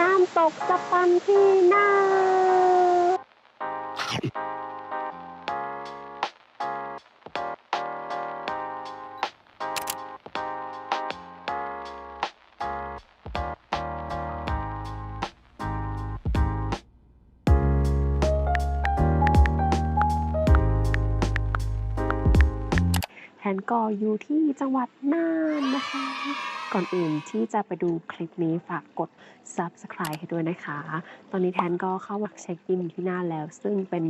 น้ำตกสปันที่น่าน นก็อยู่ที่จังหวัดน่านนะคะ ก่อนอื่นที่จะไปดูคลิปนี้ฝากกด subscribe ให้ด้วยนะคะ ตอนนี้แทนก็เข้ามาเช็คอินที่น่านแล้ว ซึ่งเป็น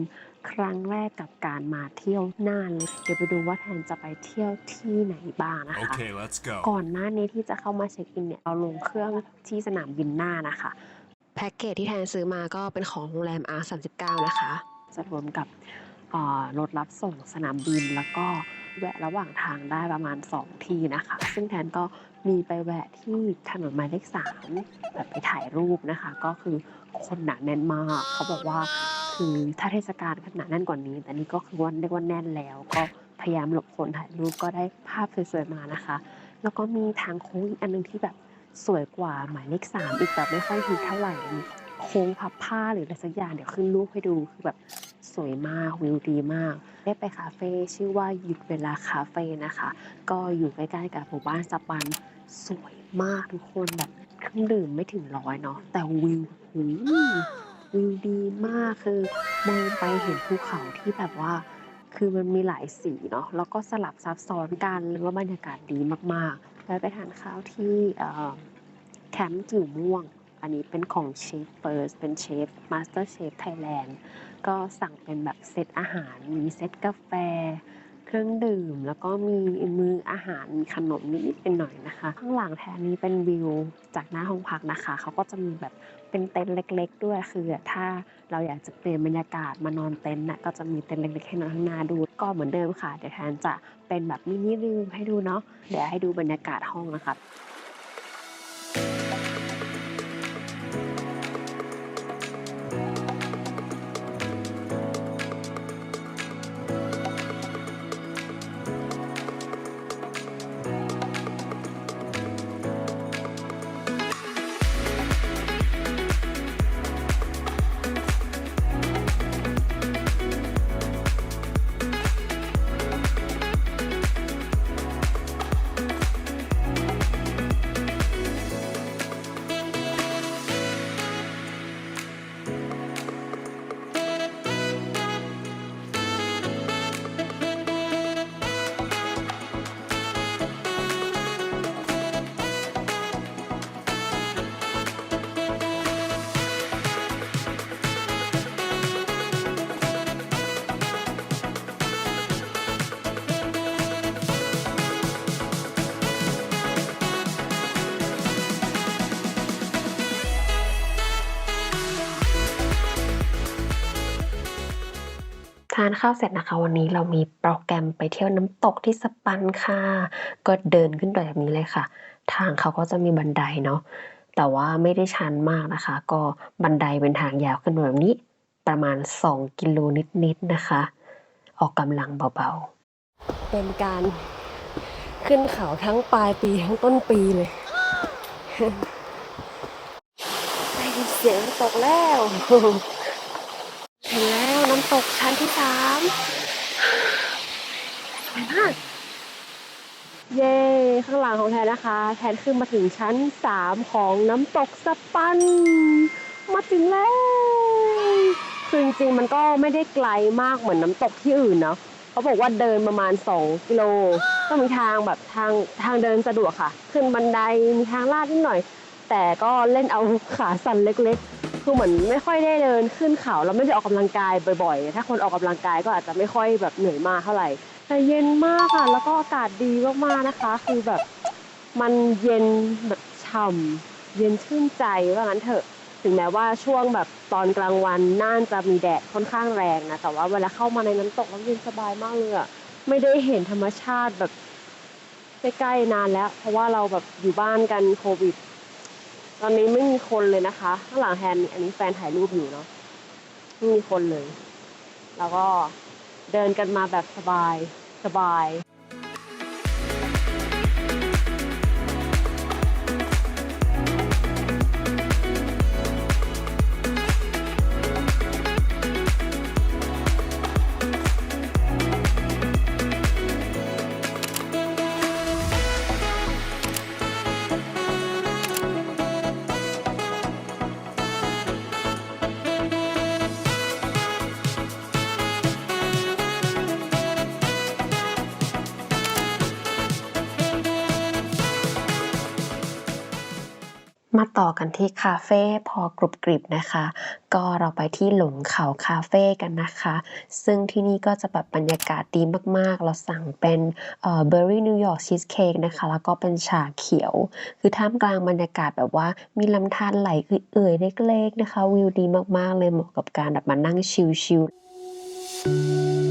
ครั้งแรกกับการมาเที่ยวน่านเลยเดี๋ยวไปดูว่าแทนจะไปเที่ยวที่ไหนบ้างนะคะ Okay, let's go. ก่อนหน้านี้ที่จะเข้ามาเช็คอินเนี่ยเราลงเครื่องที่สนามบินน่านนะคะแพ็กเกจที่แทนซื้อมาก็เป็นของโรงแรม R39 นะคะ จะรวมกับเอ่อรถรับส่งสนามบินแล้วก็ แวะระหว่างทางได้ประมาณ 2 ที่นะคะ ซึ่งแทนก็มีไปแวะที่ถนนหมายเลข3แบบไปถ่ายรูปนะคะ ก็คือคนหนาแน่นมาก เขาบอกว่าคือถ้าเทศกาลขนาดแน่นกว่านี้ แต่นี่ก็คือว่าเรียกว่าแน่นแล้ว ก็พยายามหลบคนถ่ายรูปก็ได้ภาพสวยๆมานะคะ แล้วก็มีทางโค้งอีกอันหนึงที่แบบสวยกว่าหมายเลขสามอีกแบบไม่ค่อยฮิตเท่าไหร่โค้งพับผ้าหรืออะไรสักอย่างเดี๋ยวขึ้นรูปให้ดูคือแบบ สวยมากวิวดีมาก ได้ไปคาเฟ่ชื่อว่าหยุดเวลาคาเฟ่นะคะ ก็อยู่ใกล้ๆกับหมู่บ้านสปันสวยมากทุกคนแบบเครื่องดื่มไม่ถึงร้อยเนาะแต่วิวหูวิวดีมากคือมองไปเห็นภูเขาที่แบบว่า คือมันมีหลายสีเนาะแล้วก็สลับซับซ้อนกันเลยว่าบรรยากาศดีมากๆ แล้วไปทานข้าวที่แคมป์จิ๋วม่วง อันนี้เป็นของเชฟเฟิร์สเป็นเชฟมาสเตอร์เชฟไทยแลนด์ก็สั่งเป็นแบบเซตอาหาร มีเซตกาแฟ เครื่องดื่ม แล้วก็มีมืออาหาร มีขนมนิดๆหน่อยนะคะ ข้างหลังแทนนี้เป็นวิวจากหน้าห้องพักนะคะ เขาก็จะมีแบบเป็นเต็นท์เล็ก ๆ ด้วย คือถ้าเราอยากจะเปลี่ยนบรรยากาศมานอนเต็นท์นะก็จะมีเต็นท์เล็กๆให้นอนข้างหน้าดู ก็เหมือนเดิมค่ะ เดี๋ยวแทนจะเป็นแบบมินิรีวิวให้ดูเนาะ เดี๋ยวให้ดูบรรยากาศห้องนะคะ ทานข้าวเสร็จนะคะ วันนี้เรามีโปรแกรมไปเที่ยวน้ำตกที่สปันค่ะ ก็เดินขึ้นไปแบบนี้เลยค่ะ ทางเขาก็จะมีบันไดเนาะแต่ว่าไม่ได้ชันมากนะคะ ก็บันไดเป็นทางยาวขึ้นแบบนี้ ประมาณ 2 กิโลนิดๆนะคะ ออกกำลังเบาๆ เป็นการขึ้นเขาทั้งปลายปีทั้งต้นปีเลยได้ยินเสียงตกแล้ว ถึงแล้วน้ำตกชั้นที่สามสวยมาก เย้ข้างหลังของแทนนะคะ แทนขึ้นมาถึงชั้นสามของน้ำตกสปัน มาถึงแล้วคือจริงๆมันก็ไม่ได้ไกลมากเหมือนน้ำตกที่อื่นเนาะเขาบอกว่าเดินประมาณ 2 กิโล ก็มีทางแบบทางทางเดินสะดวกค่ะ ขึ้นบันไดมีทางลาดนิดหน่อย แต่ก็เล่นเอาขาสั่นเล็กๆ คือเหมือนไม่ค่อยได้เดินขึ้นเขาแล้วไม่ได้ออกกำลังกายบ่อยๆ ถ้าคนออกกำลังกายก็อาจจะไม่ค่อยแบบเหนื่อยมากเท่าไหร่ แต่เย็นมากค่ะ แล้วก็อากาศดีมากๆนะคะ คือแบบมันเย็นแบบฉ่ำเย็นชื่นใจว่างั้นเถอะ ถึงแม้ว่าช่วงแบบตอนกลางวันน่านจะมีแดดค่อนข้างแรงนะ แต่ว่าเวลาเข้ามาในน้ำตกแล้วเย็นสบายมากเลยอะไม่ได้เห็นธรรมชาติแบบใกล้ๆนานแล้ว เพราะว่าเราแบบอยู่บ้านกันโควิด ตอนนี้ไม่มีคนเลยนะคะข้างหลังแฮนอันนี้แฟนถ่ายรูปอยู่เนาะไม่มีคนเลย แล้วก็เดินกันมาแบบสบายสบาย มาต่อกันที่คาเฟ่พอกรุบกริบนะคะ ก็เราไปที่หลงเขาคาเฟ่กันนะคะ ซึ่งที่นี่ก็จะแบบบรรยากาศดีมากๆ เราสั่งเป็นเบอร์รี่นิวยอร์กชีสเค้กนะคะ แล้วก็เป็นชาเขียว คือท่ามกลางบรรยากาศแบบว่ามีลำธารไหลเอื่อยๆเล็กๆนะคะ วิวดีมากๆเลยเหมาะกับการแบบมานั่งชิลๆ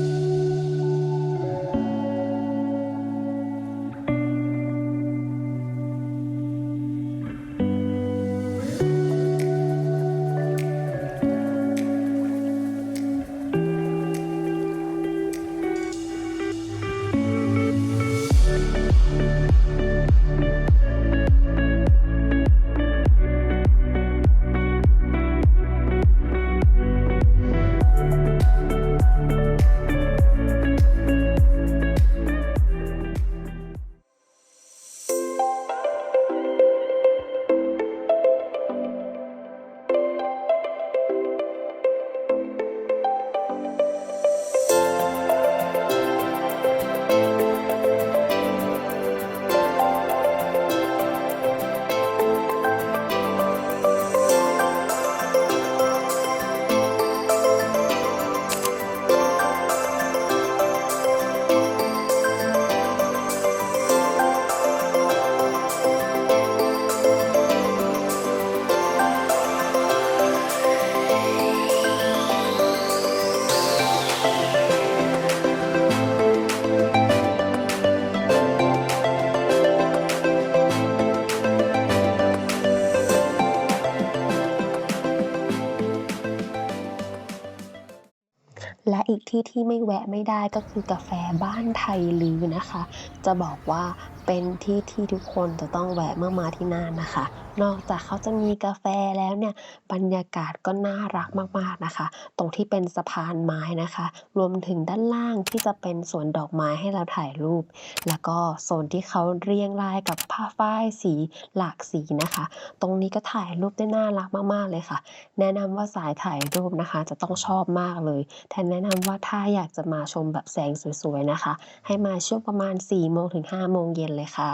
ที่ไม่แวะไม่ได้ก็คือกาแฟบ้านไทยลือนะคะ จะบอกว่าเป็นที่ที่ทุกคนจะต้องแวะเมื่อมาที่น่านนะคะ นอกจากเขาจะมีกาแฟแล้วเนี่ยบรรยากาศก็น่ารักมากๆนะคะ ตรงที่เป็นสะพานไม้นะคะ รวมถึงด้านล่างที่จะเป็นสวนดอกไม้ให้เราถ่ายรูป แล้วก็โซนที่เขาเรียงรายกับผ้าฝ้ายสีหลากสีนะคะ ตรงนี้ก็ถ่ายรูปได้น่ารักมากๆเลยค่ะ แนะนำว่าสายถ่ายรูปนะคะ จะต้องชอบมากเลยแทนแนะนำว่าถ้าอยากจะมาชมแบบแสงสวยๆนะคะ ให้มาช่วงประมาณ4โมงถึง5โมงเย็นเลยค่ะ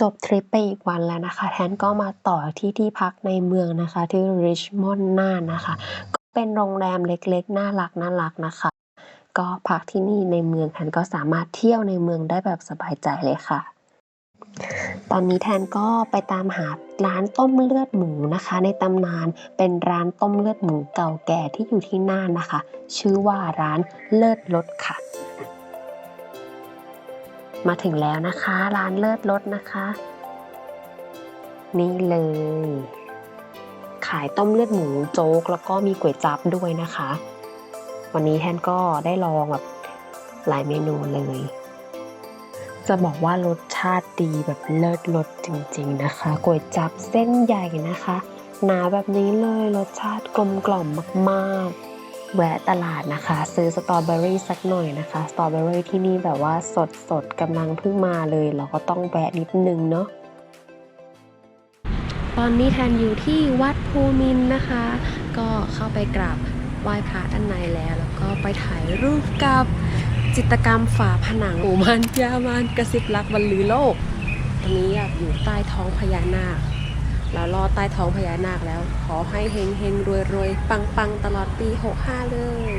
จบทริปไปอีกวันแล้วนะคะ แทนก็มาต่อที่ที่พักในเมืองนะคะ ที่ริชมอนด์น่านนะคะ ก็เป็นโรงแรมเล็กๆ น่ารักน่ารักนะคะ ก็พักที่นี่ในเมืองแทนก็สามารถเที่ยวในเมืองได้แบบสบายใจเลยค่ะตอนนี้แทนก็ไปตามหาร้านต้มเลือดหมูนะคะ ในตำนานเป็นร้านต้มเลือดหมูเก่าแก่ที่อยู่ที่น่านนะคะ ชื่อว่าร้านเลิศรสค่ะ มาถึงแล้วนะคะ ร้านเลิศรสนะคะ นี่เลย ขายต้มเลือดหมูโจ๊กแล้วก็มีก๋วยจั๊บด้วยนะคะ วันนี้แทนก็ได้ลองแบบหลายเมนูเลย จะบอกว่ารสชาติดีแบบเลิศรสจริงๆนะคะก๋วยจั๊บเส้นใหญ่นะคะ หนาแบบนี้เลยรสชาติกลมกล่อมมากๆ แวะตลาดนะคะ ซื้อสตรอเบอรี่สักหน่อยนะคะ สตรอเบอรี่ที่นี่แบบว่าสดสดกำลังเพิ่งมาเลย เราก็ต้องแวะนิดนึงเนาะตอนนี้แทนอยู่ที่วัดภูมินนะคะ ก็เข้าไปกราบไหว้พระด้านในแล้ว แล้วก็ไปถ่ายรูปกับจิตรกรรมฝาผนังหมู่มันยามานกระซิบรักบรรลือโลก ตอนนี้อยากอยู่ใต้ท้องพญานาค แล้วรอดใต้ท้องพญานาคแล้ว ขอให้เฮงเฮงรวยรวยปังปังตลอดปี 65 เลย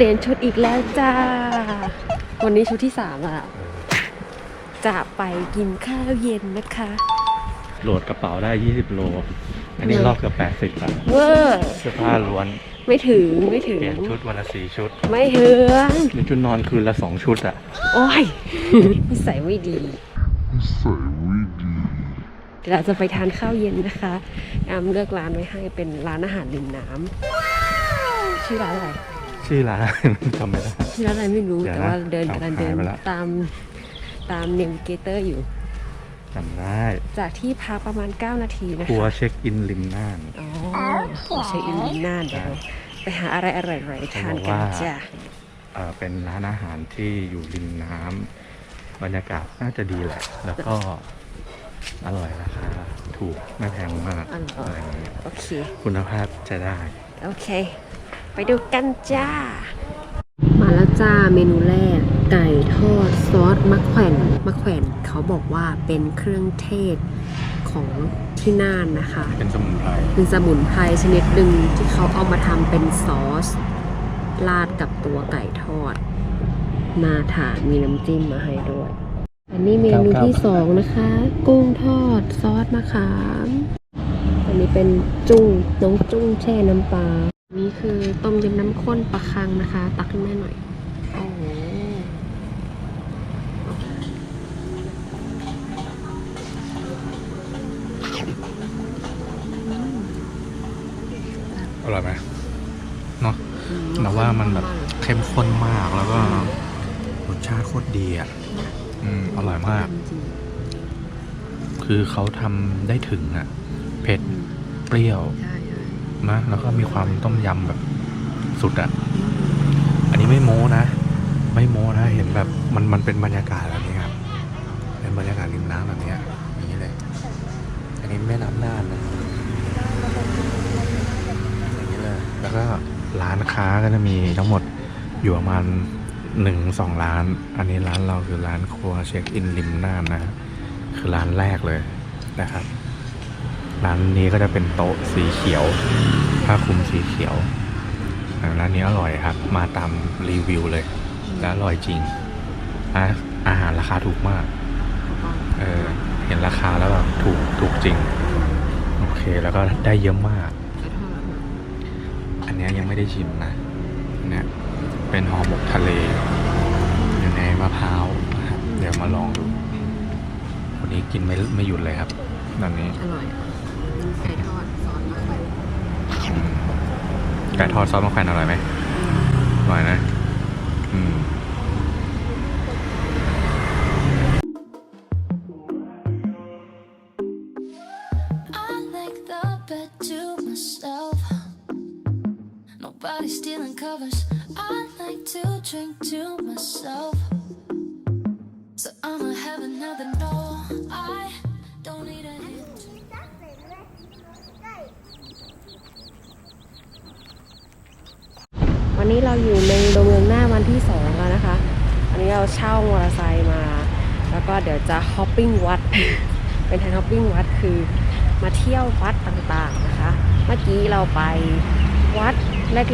เปลี่ยนชุดอีกแล้วจ้า วันนี้ชุดที่สามอะจะไปกินข้าวเย็นนะคะ โหลดกระเป๋าได้ 20 โล อันนี้รอบเกือบ80ละเวอร์เสื้อผ้าล้วน ไม่ถึงไม่ถึเปงลี่ยนชุดวันละสี่ชุด ไม่ถึงมีชุดนอนคืนละสองชุดอะโอ้ยนิสัยไม่ดีเดี๋ยวเราจะไปทานข้าวเย็นนะคะแอมเลือกร้านไว้ให้เป็นร้านอาหารริมน้ำชื่อร้านอะไร ชื่อร้านจำไม่ได้ ที่ร้านอะไรไม่รู้เดี๋ยวแต่นะว่าเดินเอากำลังเดินหายไปละ ตามตามเนวิเกเตอร์อยู่ จำได้จากที่พักประมาณ 9 นาทีนะครัวคะ เช็คอินริมน่าน อ๋อใช้อินลินน่านเดี๋ยวไปหาอะไรอร่อยๆทานกันจ้ะ เอ่อเป็นร้านอาหารที่อยู่ริมน้ำบรรยากาศน่าจะดีแหละ แล้วก็อร่อยราคาถูกไม่แพงมากอร่อะอไรยอย่างเงี้ยโอเค คุณภาพจะได้ โอเค ไปดูกันจ้า มาแล้วจ้าเมนูแรก ไก่ทอดซอสมะแขวนมะแขวนเขาบอกว่าเป็นเครื่องเทศของที่น่านนะคะ เป็นสมุนไพรเป็นสมุนไพรชนิดหนึ่งที่เขาเอามาทำเป็นซอส ราดกับตัวไก่ทอดน่าทานมีน้ำจิ้มมาให้ด้วย อันนี้เมนูที่สองนะคะ กุ้งทอดซอสมะขาม อันนี้เป็นจุ้งน้องจุ้งแช่น้ำปลา นี่คือต้มยำน้ำข้นปลาคังนะคะ ตักขึ้นแม่หน่อย โอ้โหอร่อยไหมเนาะแต่ว่ามันแบบเข้มข้นมากแล้วก็รสชาติโคตรดีอะอืมอร่อยมาก คือเขาทำได้ถึงอะ เผ็ด เปรี้ยวใช่ใช่ นะแล้วก็มีความต้มยำแบบสุดอะ อันนี้ไม่โม้นะ ไม่โม้นะ เห็นแบบมันมันเป็นบรรยากาศแบบนี้ครับ เป็นบรรยากาศริมน้ำแบบเนี้ยอย่างนี้เลย อันนี้แม่น้ำน่านนะอย่างนี้เลย แล้วก็ร้านค้าก็จะมีทั้งหมดอยู่ประมาณหนึ่งสองร้าน อันนี้ร้านเราคือร้านครัวเช็คอินริมน่านนะ คือร้านแรกเลยนะครับ ร้านนี้ก็จะเป็นโต๊ะสีเขียว ผ้าคลุมสีเขียว ร้านนี้อร่อยครับ มาตามรีวิวเลย และอร่อยจริงอาอาหารราคาถูกมาก เออ เห็นราคาแล้วแบบถูกถูกจริง โอเค แล้วก็ได้เยอะมาก อันนี้ยังไม่ได้ชิมนะ เนี่ย เป็นห่อหมกทะเล อยู่ในมะพร้าว เดี๋ยวมาลองดูวันนี้กินไม่ไม่หยุดเลยครับตอนนี้ อร่อย ไก่ทอดซอสมะแขวนอืมไก่ทอดซอสมะแขวนอร่อยไหมอร่อยนะ อืม วันนี้เราอยู่ในโรงเมืองหน้าวันที่สองแล้วนะคะ อันนี้เราเช่ามอเตอร์ไซค์มา แล้วก็เดี๋ยวจะฮอปปิ้งวัด เป็นทางฮอปปิ้งวัดคือมาเที่ยววัดต่างๆนะคะ เมื่อกี้เราไปวัด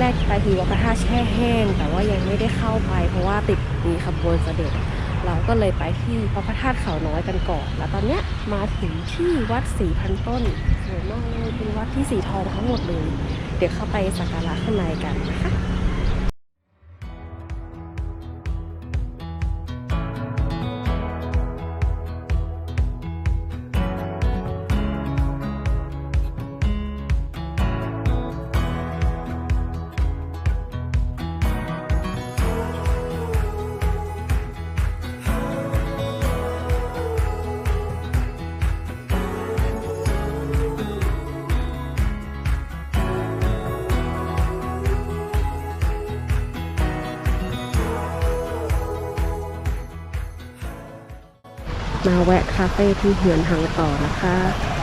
แรกๆไปที่วัดพระธาตุแช่แห้ง แต่ว่ายังไม่ได้เข้าไปเพราะว่าติดมีขบวนเสด็จ เราก็เลยไปที่พระพระธาตุเขาน้อยกันก่อน แล้วตอนเนี้ยมาถึงที่วัดสีพันต้นสวยมากเลยเป็นวัดที่สีทองทั้งหมดเลย เดี๋ยวเข้าไปสักการะข้างในกันนะคะ แวะคาเฟ่ที่เหือนหังต่อนะคะ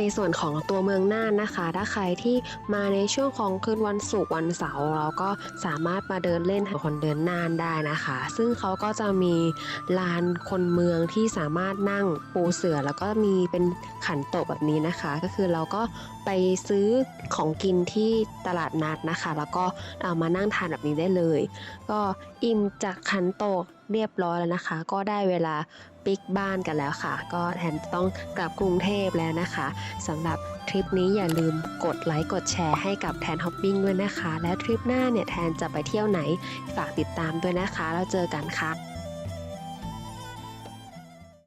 ในส่วนของตัวเมืองน่านนะคะ ถ้าใครที่มาในช่วงของคืนวันศุกร์วันเสาร์เราก็สามารถมาเดินเล่นคนเดินน่านได้นะคะ ซึ่งเขาก็จะมีลานคนเมืองที่สามารถนั่งปูเสือแล้วก็มีเป็นขันโตกแบบนี้นะคะ ก็คือเราก็ไปซื้อของกินที่ตลาดนัดนะคะ แล้วก็เอามานั่งทานแบบนี้ได้เลย ก็อิ่มจากขันโตกเรียบร้อยแล้วนะคะ ก็ได้เวลา ปิกบ้านกันแล้วค่ะ ก็แทนต้องกลับกรุงเทพแล้วนะคะสำหรับทริปนี้อย่าลืมกดไลค์กดแชร์ให้กับแทนฮอปปิ้งด้วยนะคะ และทริปหน้าเนี่ยแทนจะไปเที่ยวไหนฝากติดตามด้วยนะคะ แล้วเจอกันค่ะ